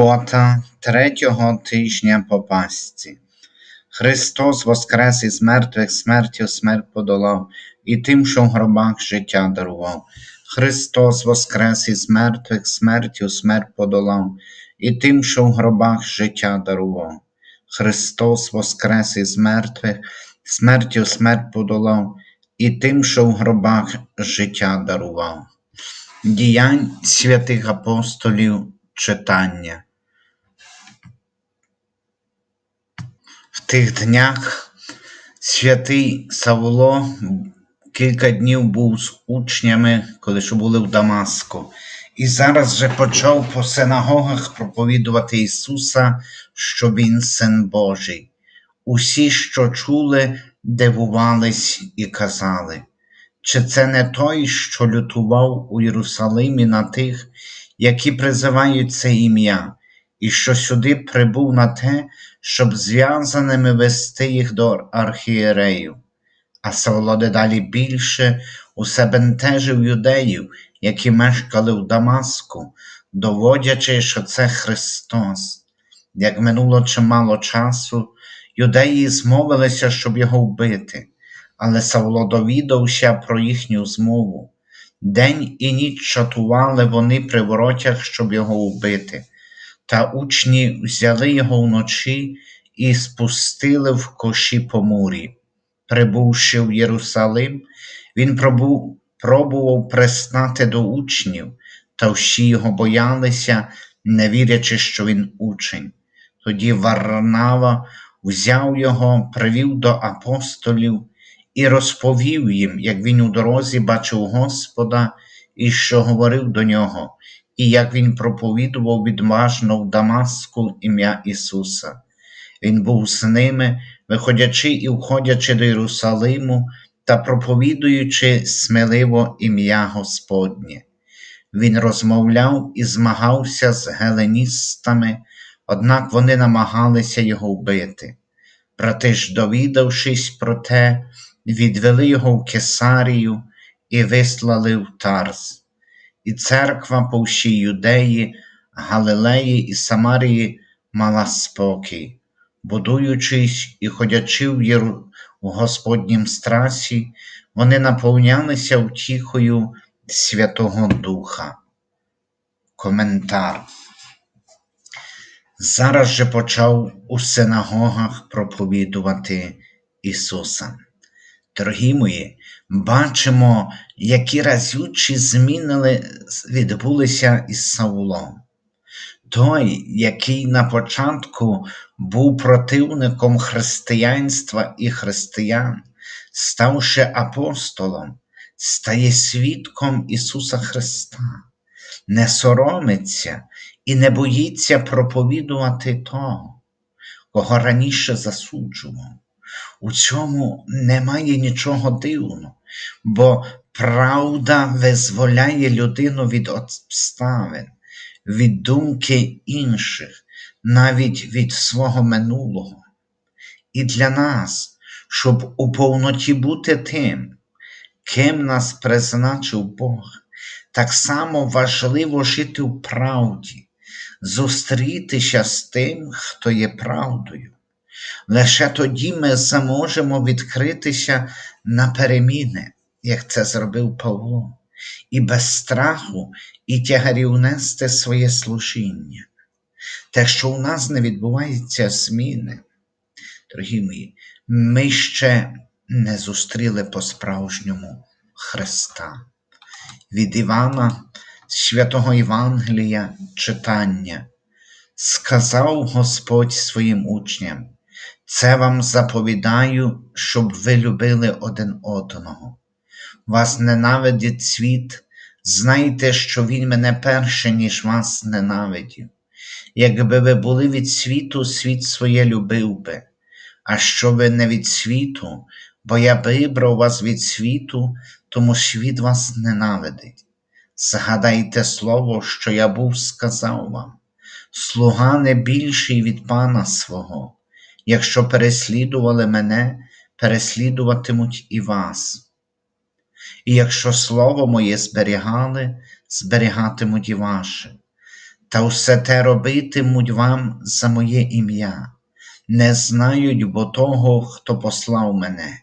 Субота третього тижня по Пасці. Христос воскрес із мертвих смертю смерть подолав, і тим, що в гробах життя дарував. Христос воскрес із мертвих смертю смерть подолав, і тим, що в гробах життя дарував. Христос воскрес із мертвих, смертю смерть подолав, і тим, що в гробах життя дарував. Діянь святих апостолів читання. Тих днях святий Савло кілька днів був з учнями, коли що були в Дамаску, і зараз же почав по синагогах проповідувати Ісуса, що Він син Божий. Усі, що чули, дивувались і казали, чи це не той, що лютував у Єрусалимі на тих, які призивають це ім'я, і що сюди прибув на те, щоб зв'язаними вести їх до архієреїв. А Савло дедалі більше усе бентежив юдеїв, які мешкали в Дамаску, доводячи, що це Христос. Як минуло чимало часу, юдеї змовилися, щоб його вбити, але Савло довідався про їхню змову. День і ніч чатували вони при воротях, щоб його вбити, та учні взяли його вночі і спустили в коші по мурі. Прибувши в Єрусалим, він пробув, пробував пристати до учнів, та всі його боялися, не вірячи, що він учень. Тоді Варнава взяв його, привів до апостолів і розповів їм, як він у дорозі бачив Господа і що говорив до нього, і як він проповідував відважно в Дамаску ім'я Ісуса. Він був з ними, виходячи і входячи до Єрусалиму та проповідуючи сміливо ім'я Господнє. Він розмовляв і змагався з геленістами, однак вони намагалися його вбити. Брати ж, довідавшись про те, відвели його в Кесарію і вислали в Тарс. І церква по всій юдеї, Галилеї і Самарії мала спокій, будуючись і ходячи в Єру... у Господнім страсі, вони наповнялися втіхою Святого Духа. Коментар. Зараз же почав у синагогах проповідувати Ісуса. Дорогі мої, бачимо, які разючі зміни відбулися із Саулом. Той, який на початку був противником християнства і християн, ставши апостолом, стає свідком Ісуса Христа, не соромиться і не боїться проповідувати того, кого раніше засуджував. У цьому немає нічого дивного, бо правда визволяє людину від обставин, від думки інших, навіть від свого минулого. І для нас, щоб у повноті бути тим, ким нас призначив Бог, так само важливо жити в правді, зустрітися з тим, хто є правдою. Лише тоді ми зможемо відкритися на переміни, як це зробив Павло, і без страху і тягарів нести своє служіння. Те, що у нас не відбувається зміни, дорогі мої, ми ще не зустріли по-справжньому Христа. Від Івана, святого Євангелія читання, сказав Господь своїм учням. Це вам заповідаю, щоб ви любили один одного. Вас ненавидить світ, знайте, що Він мене перше, ніж вас ненавидів. Якби ви були від світу, світ своє любив би, а що ви не від світу, бо я вибрав вас від світу, тому світ вас ненавидить. Згадайте слово, що я був сказав вам, слуга не більший від пана свого. Якщо переслідували мене, переслідуватимуть і вас. І якщо слово моє зберігали, зберігатимуть і ваше. та все те робитимуть вам за моє ім'я, не знають бо того, хто послав мене.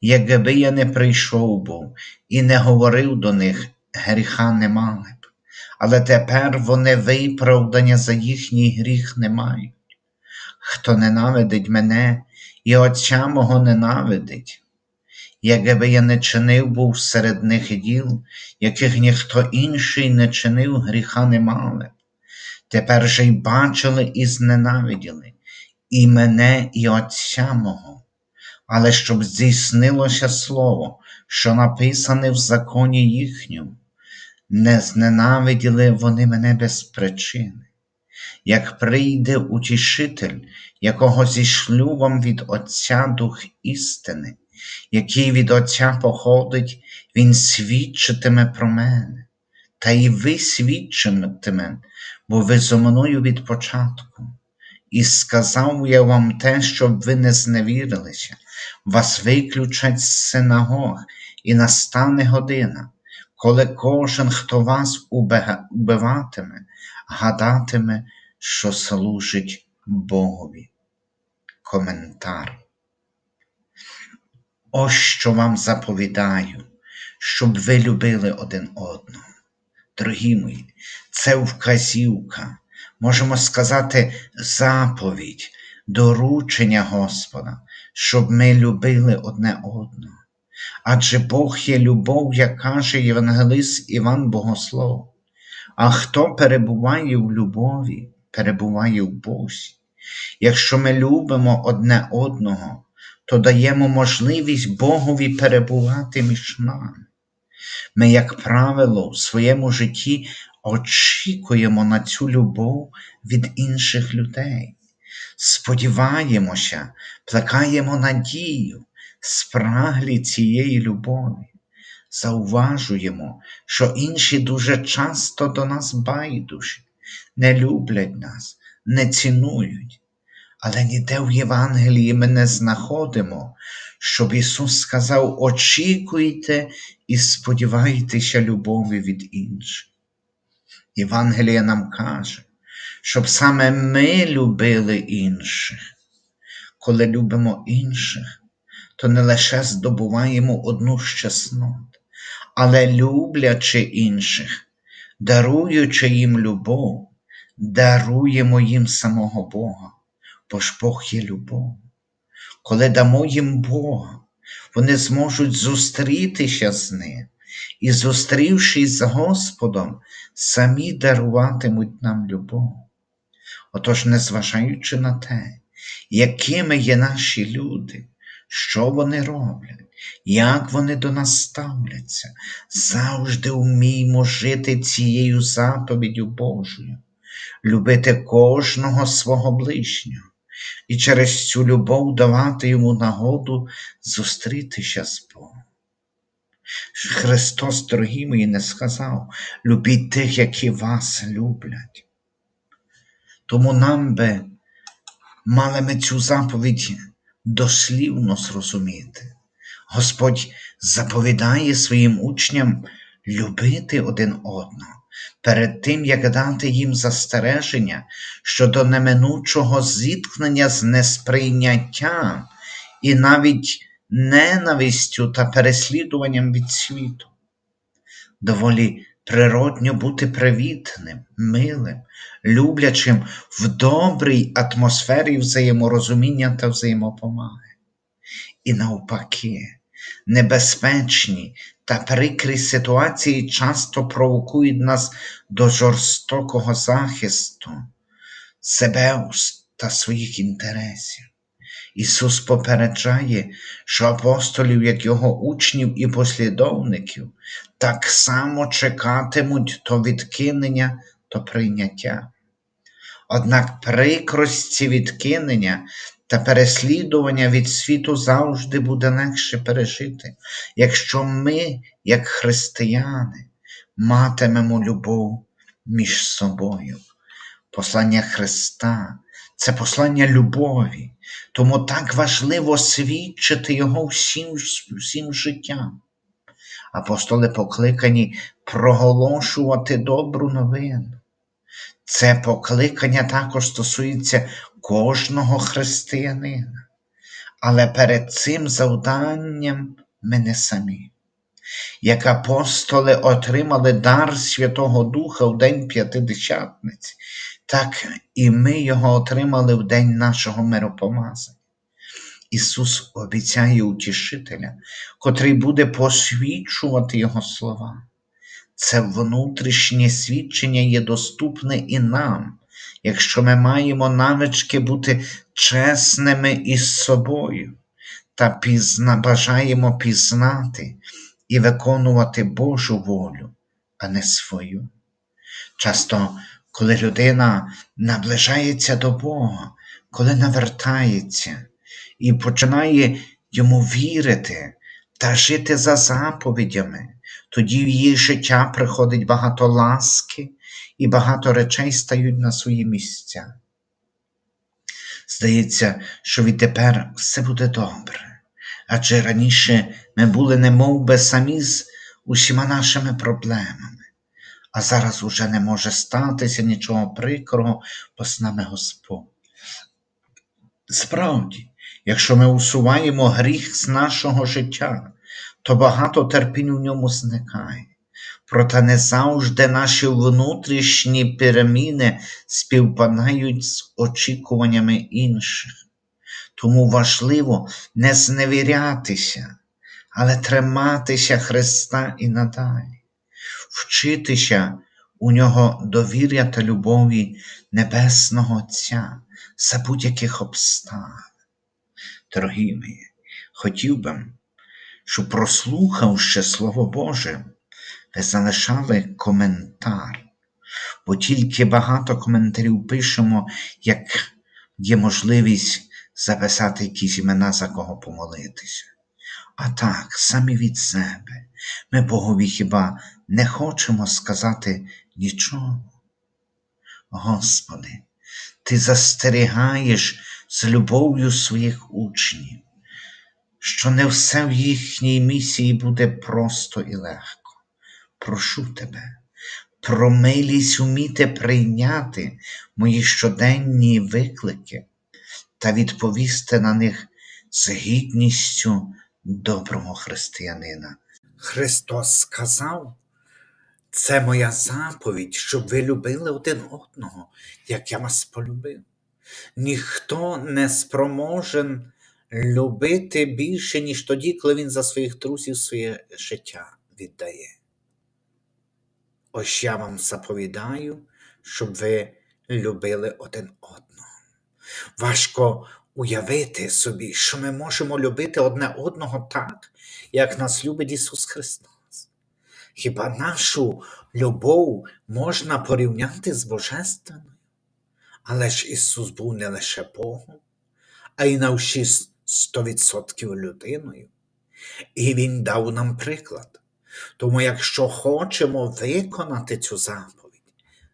Якби я не прийшов був і не говорив до них, гріха не мали б, але тепер вони виправдання за їхній гріх не мають. Хто ненавидить мене і Отця мого ненавидить, якби я не чинив був серед них діл, яких ніхто інший не чинив, гріха не мали. Тепер же й бачили і зненавиділи і мене, і Отця мого, але щоб здійснилося слово, що написане в законі їхньому, не зненавиділи вони мене без причини. Як прийде утішитель, якого зішлю вам від Отця Дух істини, який від Отця походить, Він свідчитиме про мене, та й ви свідчитиме, бо ви зо мною від початку. І сказав я вам те, щоб ви не зневірилися, вас виключать з синагог, і настане година, коли кожен, хто вас убиватиме, гадатиме, що служить Богові. Коментар. Ось що вам заповідаю, щоб ви любили один одного. Дорогі мої, це вказівка, можемо сказати, заповідь, доручення Господа, щоб ми любили одне одного. Адже Бог є любов, як каже Євангелист Іван Богослов. А хто перебуває в любові, перебуває в Бозі. Якщо ми любимо одне одного, то даємо можливість Богові перебувати між нами. Ми, як правило, в своєму житті очікуємо на цю любов від інших людей. Сподіваємося, плекаємо надію, спраглі цієї любові. Зауважуємо, що інші дуже часто до нас байдужі, не люблять нас, не цінують. Але ніде в Євангелії ми не знаходимо, щоб Ісус сказав: очікуйте і сподівайтеся любові від інших. Євангелія нам каже, щоб саме ми любили інших. Коли любимо інших, то не лише здобуваємо одну чеснот, але люблячи інших, даруючи їм любов, даруємо їм самого Бога, бо ж Бог є любов. Коли дамо їм Бога, вони зможуть зустрітися з Ним і, зустрівшись з Господом, самі даруватимуть нам любов. Отож, незважаючи на те, якими є наші люди, що вони роблять, як вони до нас ставляться, завжди вміймо жити цією заповіддю Божою, любити кожного свого ближнього і через цю любов давати йому нагоду зустрітися з Богом. Христос, дорогі мої, не сказав, любіть тих, які вас люблять. Тому нам би мали ми цю заповідь дослівно зрозуміти. Господь заповідає своїм учням любити один одного перед тим, як дати їм застереження щодо неминучого зіткнення з несприйняттям і навіть ненавистю та переслідуванням від світу. Доволі природньо бути привітним, милим, люблячим в добрій атмосфері взаєморозуміння та взаємопомоги. І навпаки, небезпечні та прикрі ситуації часто провокують нас до жорстокого захисту себе та своїх інтересів. Ісус попереджає, що апостолів, як його учнів і послідовників, так само чекатимуть то відкинення, то прийняття. Однак прикрості відкинення та переслідування від світу завжди буде легше пережити, якщо ми, як християни, матимемо любов між собою. Послання Христа це послання любові, тому так важливо свідчити Його всім, всім життям. Апостоли покликані проголошувати добру новину. Це покликання також стосується кожного християнина. Але перед цим завданням ми не самі. Як апостоли отримали дар Святого Духа в День П'ятидесятниці, так і ми його отримали в день нашого миропомазання. Ісус обіцяє утішителя, котрий буде посвідчувати Його слова. Це внутрішнє свідчення є доступне і нам, якщо ми маємо навички бути чесними із собою та пізна, бажаємо пізнати і виконувати Божу волю, а не свою. Часто, коли людина наближається до Бога, коли навертається і починає йому вірити та жити за заповідями, тоді в її життя приходить багато ласки і багато речей стають на свої місця. Здається, що відтепер все буде добре, адже раніше ми були немов би самі з усіма нашими проблемами, а зараз уже не може статися нічого прикрого, бо з нами Господь. Справді, якщо ми усуваємо гріх з нашого життя, то багато терпінь у ньому зникає. Проте не завжди наші внутрішні переміни співпадають з очікуваннями інших. Тому важливо не зневірятися, але триматися Христа і надалі, вчитися у нього довір'я та любові Небесного Отця за будь-яких обставин. Дорогі мої, хотів би, щоб прослухавши Слово Боже, ви залишали коментар, бо тільки багато коментарів пишемо, як є можливість записати якісь імена за кого помолитися. А так, самі від себе, ми Богові хіба не хочемо сказати нічого. Господи, Ти застерігаєш з любов'ю своїх учнів, що не все в їхній місії буде просто і легко. Прошу тебе, про милість уміти прийняти мої щоденні виклики та відповісти на них з гідністю доброго християнина. Христос сказав, це моя заповідь, щоб ви любили один одного, як я вас полюбив. Ніхто не спроможен любити більше, ніж тоді, коли він за своїх друзів своє життя віддає. Ось я вам заповідаю, щоб ви любили один одного. Важко уявити собі, що ми можемо любити одне одного так, як нас любить Ісус Христос. Хіба нашу любов можна порівняти з Божественною? Але ж Ісус був не лише Богом, а й на всі 100% людиною. І Він дав нам приклад. Тому, якщо хочемо виконати цю заповідь,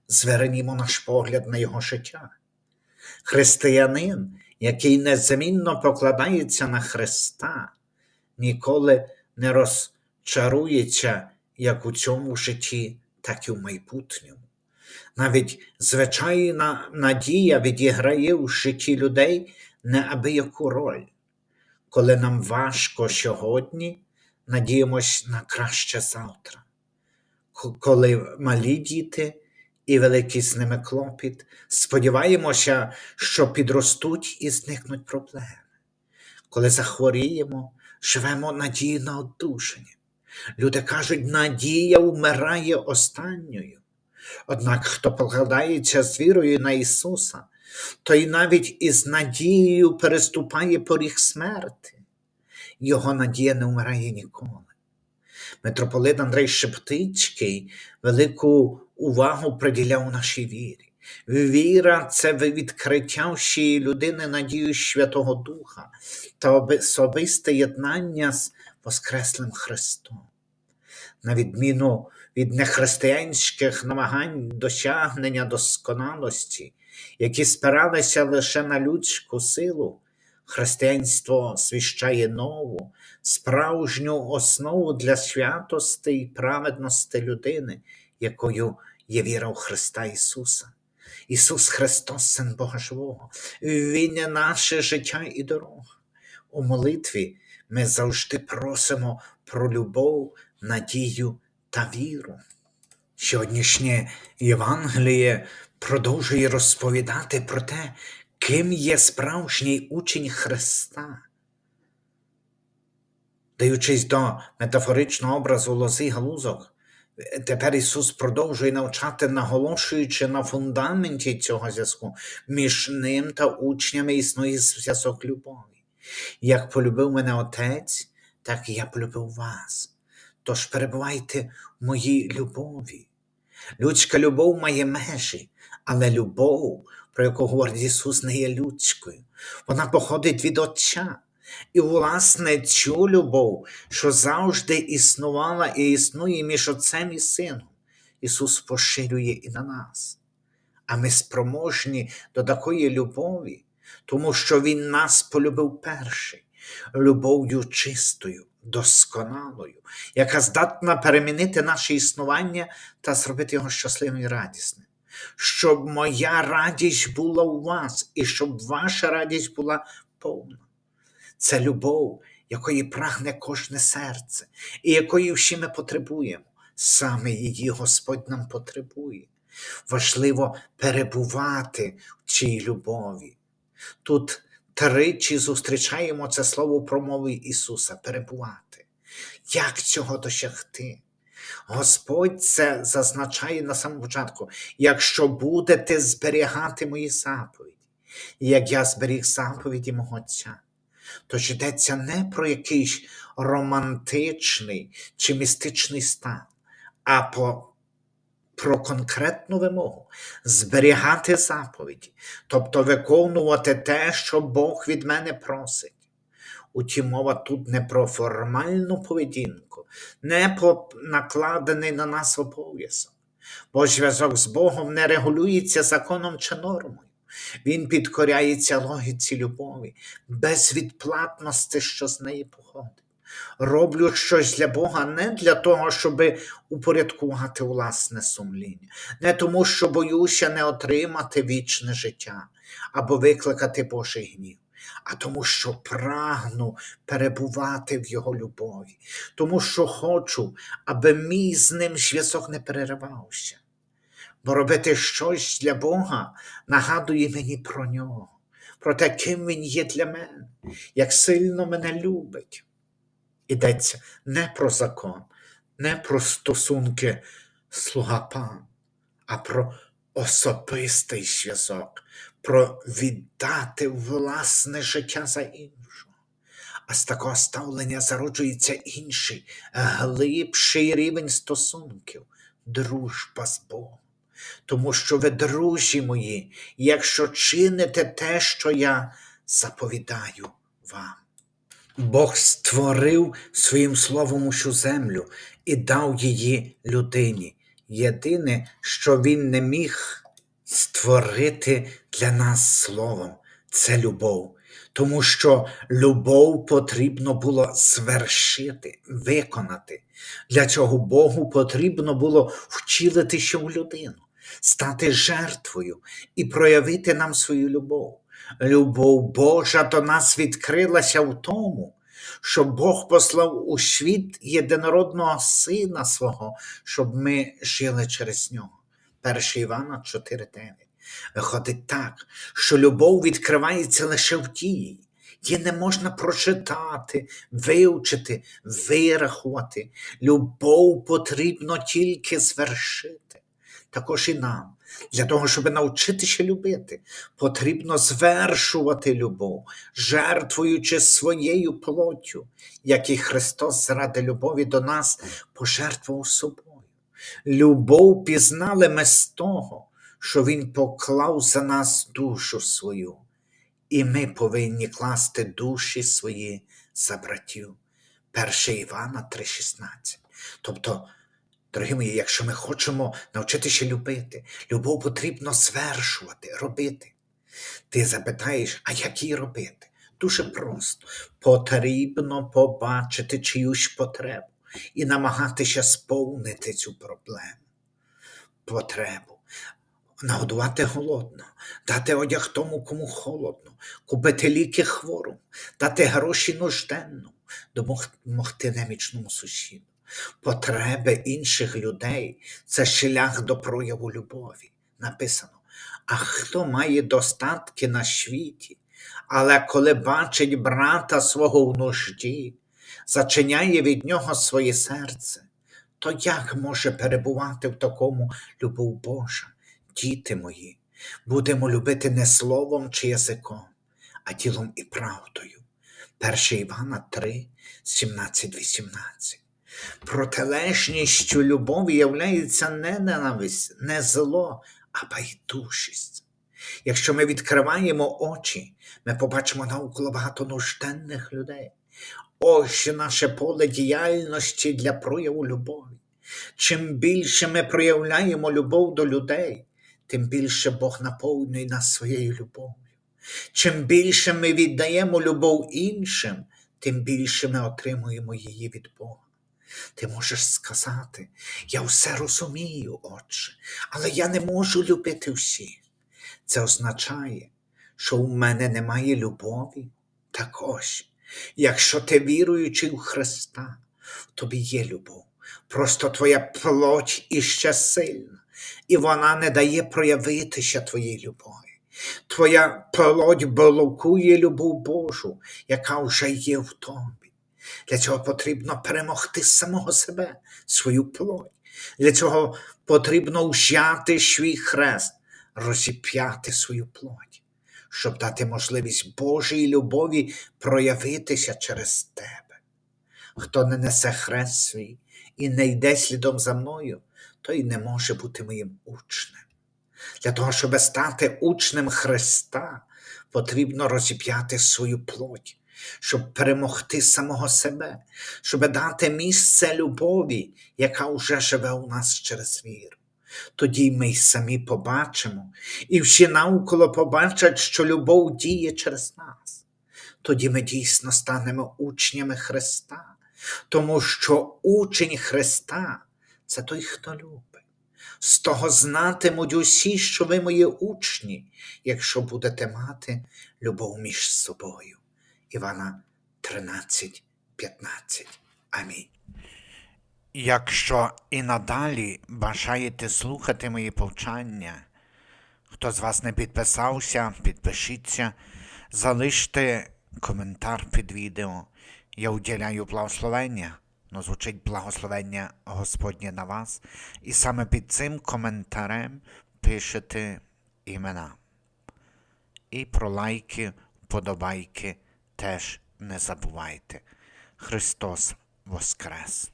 звернімо наш погляд на Його життя. Християнин, який незмінно покладається на Христа, ніколи не розчарується як у цьому житті, так і в майбутньому. Навіть звичайна надія відіграє у житті людей неабияку роль. Коли нам важко сьогодні, надіємось на краще завтра. Коли малі діти і великий з ними клопіт, сподіваємося, що підростуть і зникнуть проблеми. Коли захворіємо, живемо надії на одужання. Люди кажуть, надія вмирає останньою. Однак, хто покладається з вірою на Ісуса, той навіть із надією переступає поріг смерти. Його надія не вмирає ніколи. Митрополит Андрей Шептицький велику увагу приділяв нашій вірі. Віра це відкриття всієї людини надію Святого Духа та особисте єднання з Воскреслим Христом. На відміну від нехристиянських намагань досягнення досконалості, які спиралися лише на людську силу, християнство свіщає нову, справжню основу для святости і праведності людини, якою є віра у Христа Ісуса. Ісус Христос, Син Бога Живого, Він є наше життя і дорога. У молитві ми завжди просимо про любов, надію та віру. Сьогоднішнє Євангеліє продовжує розповідати про те, ким є справжній учень Христа. Даючись до метафоричного образу лози галузок, тепер Ісус продовжує навчати, наголошуючи на фундаменті цього зв'язку. Між ним та учнями існує зв'язок любові. Як полюбив мене Отець, так і я полюбив вас. Тож перебувайте в моїй любові. Людська любов має межі, але любов, про яку говорить Ісус, не є людською. Вона походить від Отця. І, власне, цю любов, що завжди існувала і існує між Отцем і Сином, Ісус поширює і на нас. А ми спроможні до такої любові, тому що Він нас полюбив перший, любов'ю чистою, досконалою, яка здатна перемінити наше існування та зробити його щасливим і радісним. Щоб моя радість була у вас, і щоб ваша радість була повна. Це любов, якої прагне кожне серце, і якої всі ми потребуємо. Саме її Господь нам потребує. Важливо перебувати в цій любові. Тут тричі зустрічаємо це слово промови Ісуса перебувати. Як цього досягти? Господь це зазначає на самому початку, якщо будете зберігати мої заповіді, як я зберіг заповіді мого Отця. Тож йдеться не про якийсь романтичний чи містичний стан, а по, про конкретну вимогу зберігати заповіді, тобто виконувати те, що Бог від мене просить. Утім, мова тут не про формальну поведінку, не про накладений на нас обов'язок, бо зв'язок з Богом не регулюється законом чи нормою. Він підкоряється логіці любові, безвідплатності, що з неї походить. Роблю щось для Бога не для того, щоб упорядкувати власне сумління, не тому, що боюся не отримати вічне життя або викликати Божий гнів, а тому, що прагну перебувати в Його любові, тому що хочу, аби мій з ним зв'язок не переривався. Бо робити щось для Бога нагадує мені про нього, про те, ким Він є для мене, як сильно мене любить. Йдеться не про закон, не про стосунки слуга пан, а про особистий зв'язок, про віддати власне життя за іншого. А з такого ставлення зароджується інший, глибший рівень стосунків, дружба з Богом. Тому що ви, друзі мої, якщо чините те, що я заповідаю вам. Бог створив своїм словом усю землю і дав її людині. Єдине, що він не міг створити для нас словом, це любов. Тому що любов потрібно було звершити, виконати. Для цього Богу потрібно було вчилитися в людину, стати жертвою і проявити нам свою любов. Любов Божа до нас відкрилася в тому, що Бог послав у світ єдинородного Сина свого, щоб ми жили через нього. 1 Івана 4,9. Виходить так, що любов відкривається лише в дії. Її не можна прочитати, вивчити, вирахувати. Любов потрібно тільки звершити. Також і нам. Для того, щоб навчитися любити, потрібно звершувати любов, жертвуючи своєю плоттю, як і Христос заради любові до нас пожертвував собою. Любов пізнали ми з того, що Він поклав за нас душу свою, і ми повинні класти душі свої за братів. 1 Івана 3,16. Тобто, дорогі мої, якщо ми хочемо навчитися любити, любов потрібно звершувати, робити. Ти запитаєш, а як її робити? Дуже просто. Потрібно побачити чиюсь потребу і намагатися сповнити цю проблему. Потребу. нагодувати голодного, дати одяг тому, кому холодно, купити ліки хворому, дати гроші нужденному, допомогти немічному сусіду. Потреби інших людей це шлях до прояву любові. Написано: а хто має достатки на світі, але коли бачить брата свого в нужді, зачиняє від нього своє серце, то як може перебувати в такому любов Божа? Діти мої, будемо любити не словом чи язиком, а ділом і правдою. 1 Івана 3, 17, 18. Протилежністю любові являється не ненависть, не зло, а байдужість. Якщо ми відкриваємо очі, ми побачимо навколо багато нужденних людей. Ось наше поле діяльності для прояву любові. Чим більше ми проявляємо любов до людей, тим більше Бог наповнює нас своєю любов'ю. Чим більше ми віддаємо любов іншим, тим більше ми отримуємо її від Бога. Ти можеш сказати, я все розумію, Отче, але я не можу любити всіх. Це означає, що у мене немає любові. Так ось, якщо ти віруючий у Христа, в тобі є любов. Просто твоя плоть іще сильна, і вона не дає проявитися твоїй любові. Твоя плоть блокує любов Божу, яка вже є в тобі. Для цього потрібно перемогти самого себе, свою плоть. Для цього потрібно взяти свій хрест, розіп'яти свою плоть, щоб дати можливість Божій любові проявитися через тебе. Хто не несе хрест свій і не йде слідом за мною, той не може бути моїм учнем. Для того, щоб стати учнем Христа, потрібно розіп'яти свою плоть, щоб перемогти самого себе, щоб дати місце любові, яка вже живе у нас через віру. Тоді ми й самі побачимо, і всі навколо побачать, що любов діє через нас. Тоді ми дійсно станемо учнями Христа, тому що учень Христа це той, хто любить. З того знатимуть усі, що ви мої учні, якщо будете мати любов між собою. Івана 13, 15. Амінь. Якщо і надалі бажаєте слухати мої повчання, хто з вас не підписався, підпишіться, залиште коментар під відео. Я уділяю благословення. Ну, звучить благословення Господнє на вас. І саме під цим коментарем пишете імена. І про лайки, вподобайки теж не забувайте. Христос Воскрес!